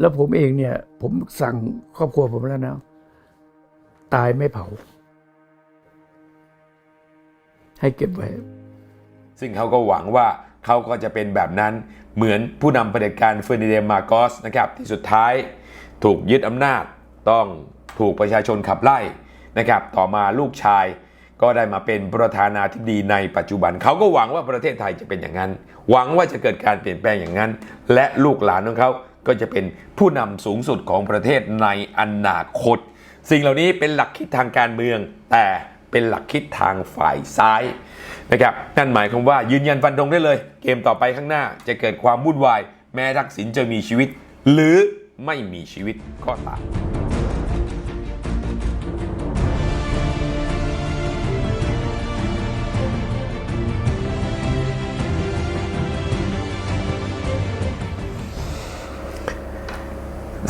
แล้วผมเองเนี่ย ผมสั่งครอบครัวผมแล้วนะ ตายไม่เผา ให้เก็บไว้ ซึ่งเขาก็หวังว่าเขาก็จะเป็นแบบนั้นเหมือนผู้นำเผด็จการเฟอร์นิเดนมาโกสนะครับที่สุดท้ายถูกยึดอำนาจต้องถูกประชาชนขับไล่นะครับ ต่อมาลูกชายก็ได้มาเป็นประธานาธิบดีในปัจจุบัน เขาก็หวังว่าประเทศไทยจะเป็นอย่างนั้น หวังว่าจะเกิดการเปลี่ยนแปลงอย่างนั้น และลูกหลานของเขา ก็จะเป็นผู้นำสูงสุดของประเทศในอนาคต สิ่งเหล่านี้เป็นหลักคิดทางการเมือง แต่เป็นหลักคิดทางฝ่ายซ้ายนะครับนั่นหมายความว่ายืนยันฟันธงได้เลย เกมต่อไปข้างหน้าจะเกิดความวุ่นวาย แม้ทักษิณจะมีชีวิต หรือไม่มีชีวิตก็ตาม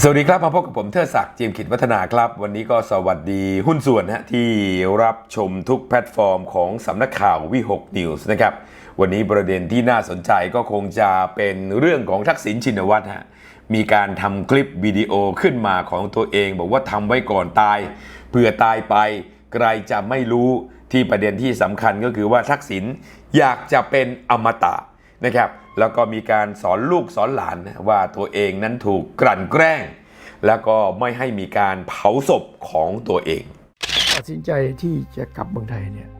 สวัสดีครับมาพบกับผมเทิดศักดิ์จีมขิดวัฒนาครับ วันนี้ก็สวัสดีหุ้นส่วนนะฮะที่รับชมทุกแพลตฟอร์มของสำนักข่าววิหกนิวส์นะครับ วันนี้ประเด็นที่น่าสนใจก็คงจะเป็นเรื่องของทักษิณชินวัตรฮะมีการทำคลิปวิดีโอขึ้นมาของตัวเอง บอกว่าทำไว้ก่อนตายเผื่อตายไปใครจะไม่รู้ที่ประเด็นที่สำคัญก็คือว่าทักษิณอยากจะเป็นอมตะ นะครับแล้วก็มีการสอนลูกสอนหลานนะว่าตัวเองนั้นถูกกลั่นแกล้ง แล้วก็ไม่ให้มีการเผาศพของตัวเอง ตัดสินใจที่จะกลับเมืองไทยเนี่ย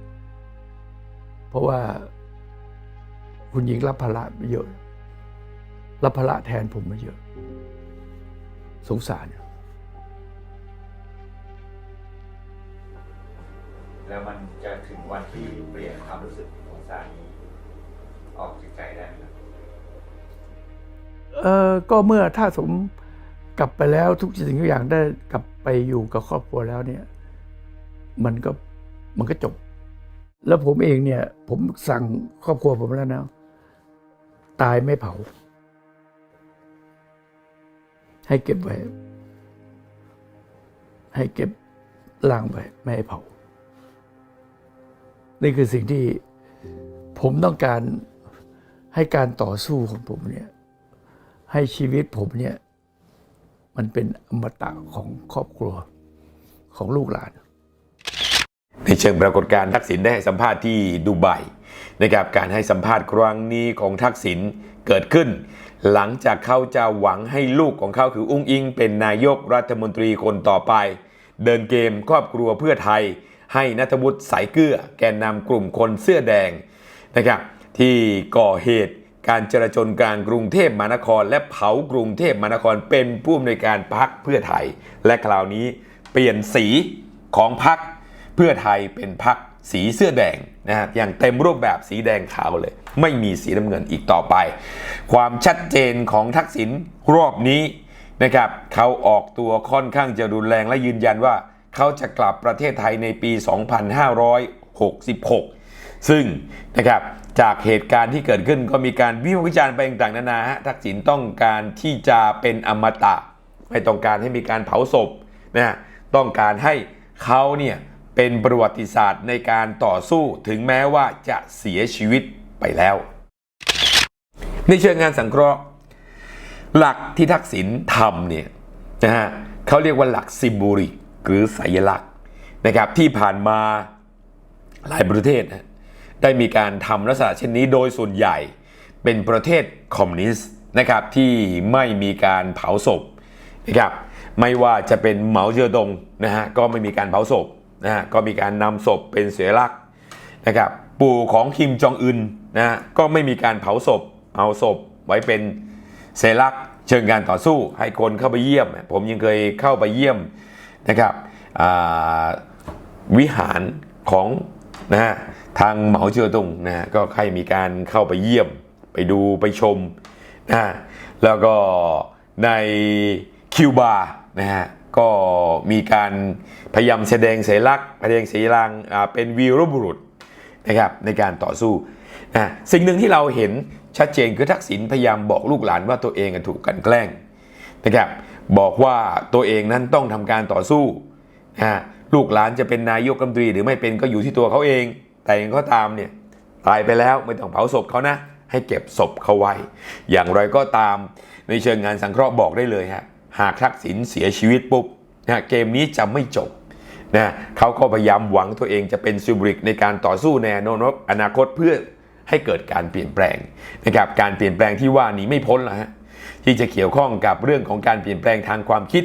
เพราะว่าคุณหญิงรับภาระไปเยอะ รับภาระแทนผมมาเยอะ สงสาร แล้วมันจะถึงวันที่เปลี่ยนความรู้สึกของสารนี้ ออกจากใจได้ไหมครับเออก็เมื่อถ้าสมกลับไปแล้วทุกสิ่งทุกอย่างได้กลับไปอยู่กับครอบครัวแล้วเนี่ย มันก็มันก็จบ แล้วผมเองเนี่ย ผมสั่งครอบครัวผมแล้วนะตายไม่เผา ให้เก็บไว้ ให้เก็บล่างไว้ไม่ให้เผา นี่คือสิ่งที่ผมต้องการ ให้การต่อสู้ของผมเนี่ยให้ชีวิตผมเนี่ยมันเป็นอมตะของครอบครัวของลูกหลาน ในเชิงปรากฏการณ์ทักษิณได้ให้สัมภาษณ์ที่ดูไบนะครับการให้สัมภาษณ์ครั้งนี้ของทักษิณเกิดขึ้น หลังจากเขาจะหวังให้ลูกของเขาคืออุ้งอิง เป็นนายกรัฐมนตรีคนต่อไป เดินเกมครอบครัวเพื่อไทย ให้นัทวุฒิสายเกลือแกนนำกลุ่มคนเสื้อแดงนะครับ ที่ก่อเหตุการจราจนกลางกรุงเทพมหานคร และเผากรุงเทพมหานครเป็นผู้อำนวยการพักเพื่อไทย และคราวนี้เปลี่ยนสีของพักเพื่อไทยเป็นพักสีเสื้อแดงนะฮะอย่างเต็มรูปแบบสีแดงขาวเลย ไม่มีสีน้ำเงินอีกต่อไป ความชัดเจนของทักษิณรอบนี้นะครับเขาออกตัวค่อนข้างจะรุนแรงและยืนยันว่าเขาจะกลับประเทศไทยในปี 2566 ซึ่งนะครับ จากเหตุการณ์ที่เกิดขึ้นก็มีการวิพากษ์วิจารณ์ไปต่างๆนานาฮะทักษิณต้องการที่จะเป็นอมตะ ไม่ต้องการให้มีการเผาศพนะฮะต้องการให้เขาเนี่ยเป็นประวัติศาสตร์ในการต่อสู้ถึงแม้ว่าจะเสียชีวิตไปแล้ว ในเชิงงานสังเคราะห์ หลักที่ทักษิณทำเนี่ยนะฮะเขาเรียกว่าหลักซิมโบลิกหรือสัญลักษณ์นะครับที่ผ่านมาหลายประเทศนะ ได้มีการทำลักษณะเช่นนี้โดยส่วนใหญ่เป็นประเทศคอมมิวนิสต์นะครับที่ไม่มีการเผาศพนะครับไม่ว่าจะเป็นเหมาเจ๋อตงนะฮะก็ไม่มีการเผาศพนะฮะก็มีการนำศพเป็นสัญลักษณ์นะครับปู่ของคิมจองอึนนะฮะก็ไม่มีการเผาศพเอาศพไว้เป็นสัญลักษณ์เชิงการต่อสู้ให้คนเข้าไปเยี่ยม ผมยังเคยเข้าไปเยี่ยมนะครับวิหารของนะฮะ ทางเหมาเจ๋อตงนะฮะก็ใครมีการเข้าไปเยี่ยมไปดูไปชมนะฮะแล้วก็ในคิวบานะฮะก็มีการพยายามแสดงสัญลักษณ์แสดงสีลังเป็นวีรบุรุษนะครับในการต่อสู้นะสิ่งหนึ่งที่เราเห็นชัดเจนคือทักษิณพยายามบอกลูกหลานว่าตัวเองถูกกันแกล้งนะครับบอกว่าตัวเองนั้นต้องทำการต่อสู้นะฮะลูกหลานจะเป็นนายกรัฐมนตรีหรือไม่เป็นก็อยู่ที่ตัวเขาเอง แต่ยังก็ตามเนี่ยตายไปแล้วไม่ต้องเผาศพเขานะ ให้เก็บศพเขาไว้ อย่างไรก็ตามในเชิงงานสังเคราะห์บอกได้เลยฮะหากทักษิณเสียชีวิตปุ๊บนะเกมนี้จะไม่จบนะเขาก็พยายามหวังตัวเองจะเป็นซิบริกในการต่อสู้ในอนาคตเพื่อให้เกิดการเปลี่ยนแปลงนะครับการเปลี่ยนแปลงที่ว่านี้ไม่พ้นละฮะที่จะเกี่ยวข้องกับเรื่องของการเปลี่ยนแปลงทางความคิด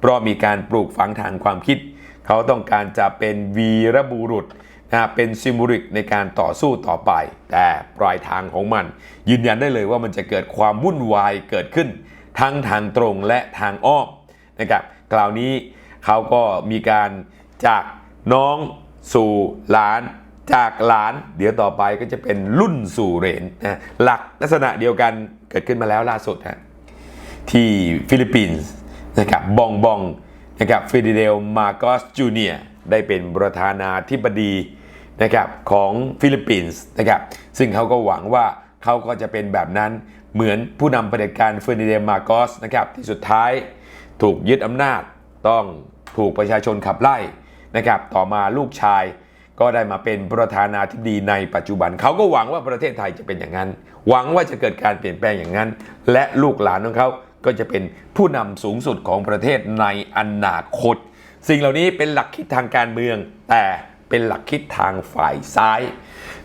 เพราะมีการปลูกฝังทางความคิด เขาต้องการจะเป็นวีรบุรุษ นะเป็นซิมบริกในการต่อสู้ต่อไป แต่ปลายทางของมัน ยืนยันได้เลยว่ามันจะเกิดความวุ่นวายเกิดขึ้น ทั้งทางตรงและทางอ้อมนะครับคราวนี้เขาก็มีการจากน้องสู่หลานจากหลานเดี๋ยวต่อไปก็จะเป็นรุ่นสู่เหรนนะหลักลักษณะเดียวกันเกิดขึ้นมาแล้วล่าสุดฮะที่ฟิลิปปินส์นะครับบองบองนะครับฟิลิเดลมาโกสจูเนียได้เป็นประธานาธิบดี นะครับของฟิลิปปินส์นะครับซึ่งเขาก็หวังว่าเขาก็จะเป็นแบบนั้นเหมือนผู้นำเผด็จการเฟอร์ดิเดมาโกสนะครับที่สุดท้ายถูกยึดอำนาจต้องถูกประชาชนขับไล่นะครับต่อมาลูกชายก็ได้มาเป็นประธานาธิบดีในปัจจุบัน เขาก็หวังว่าประเทศไทยจะเป็นอย่างนั้น หวังว่าจะเกิดการเปลี่ยนแปลงอย่างนั้น และลูกหลานของเขาก็จะเป็นผู้นำสูงสุดของประเทศในอนาคต สิ่งเหล่านี้เป็นหลักคิดทางการเมืองแต่ เป็นหลักคิดทางฝ่ายซ้าย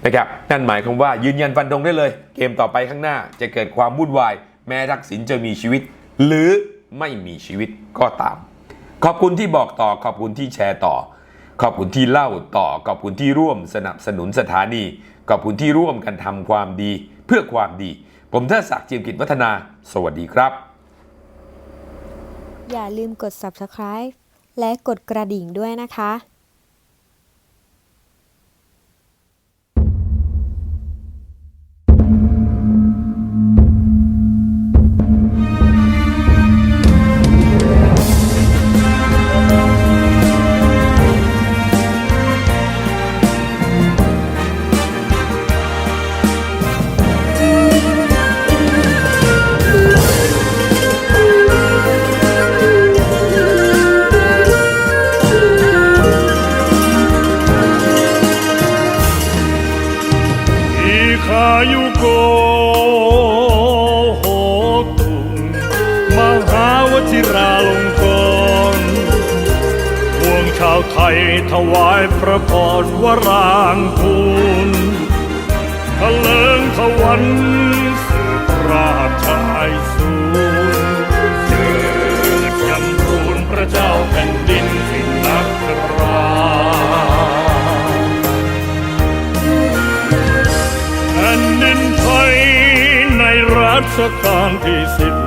นะครับนั่นหมายความว่ายืนยันฟันธงได้เลย เกมต่อไปข้างหน้าจะเกิดความวุ่นวาย แม้ทักษิณจะมีชีวิต หรือไม่มีชีวิตก็ตาม ขอบคุณที่บอกต่อขอบคุณที่แชร์ต่อ ขอบคุณที่เล่าต่อขอบคุณที่ร่วมสนับสนุนสถานี ขอบคุณที่ร่วมกันทำความดี เพื่อความดี ผมเทิดศักดิ์เจียมกิจวัฒนา สวัสดีครับ อย่าลืมกด subscribe และกดกระดิ่งด้วยนะคะ หาวชิราลงกรพวงชาวไทยถวายพระพรวรางคูลทะเลิงทวันสืบราชายสูนเจิดจำรูนพระเจ้าแผ่นดินสินักราแผ่นดินไทยในรัชกาลที่สิบ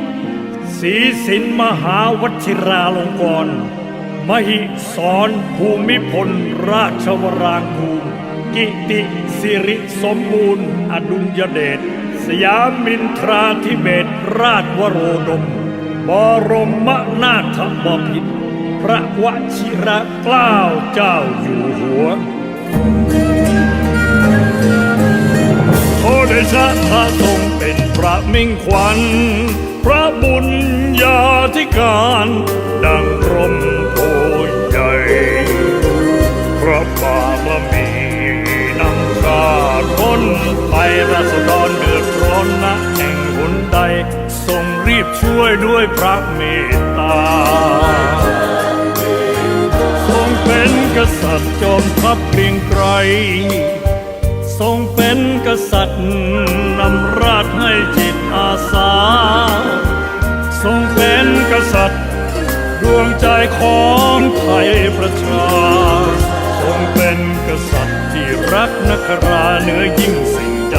ศีสินมหาวชิราลงกรณ์มหิสรภูมิพลราชวรางคูลกิติสิริสมบูรณ์ อดุลยเดชสยามินทราธิเบศราชวโรดม บรมนาถบพิตรพระวชิระเกล้าเจ้าอยู่หัวโอเดชะพระทรงเป็นพระมิ่งขวัญ พระบุญญาธิการ ดังกรมโพใหญ่ พระบารมีนำชาติพ้นไปราษฎรเดือดร้อนนะแห่งหนใด ทรงรีบช่วยด้วยพระเมตตา ทรงเป็นกษัตริย์จอมทัพเกรียงไกรทรงเป็นกษัตริย์นำรา ษัตริย์ดวงใจของไทยประชาทรงเป็นกษัตริย์ที่รักนักราเหนือยิ่งสิ่งใด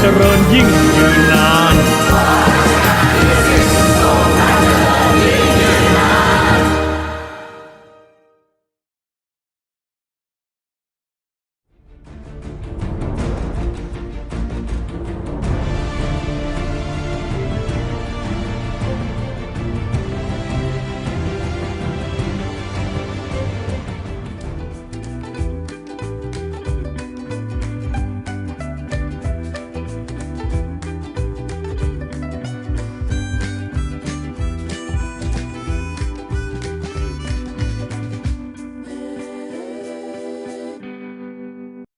เจริญยิ่งยืนนาน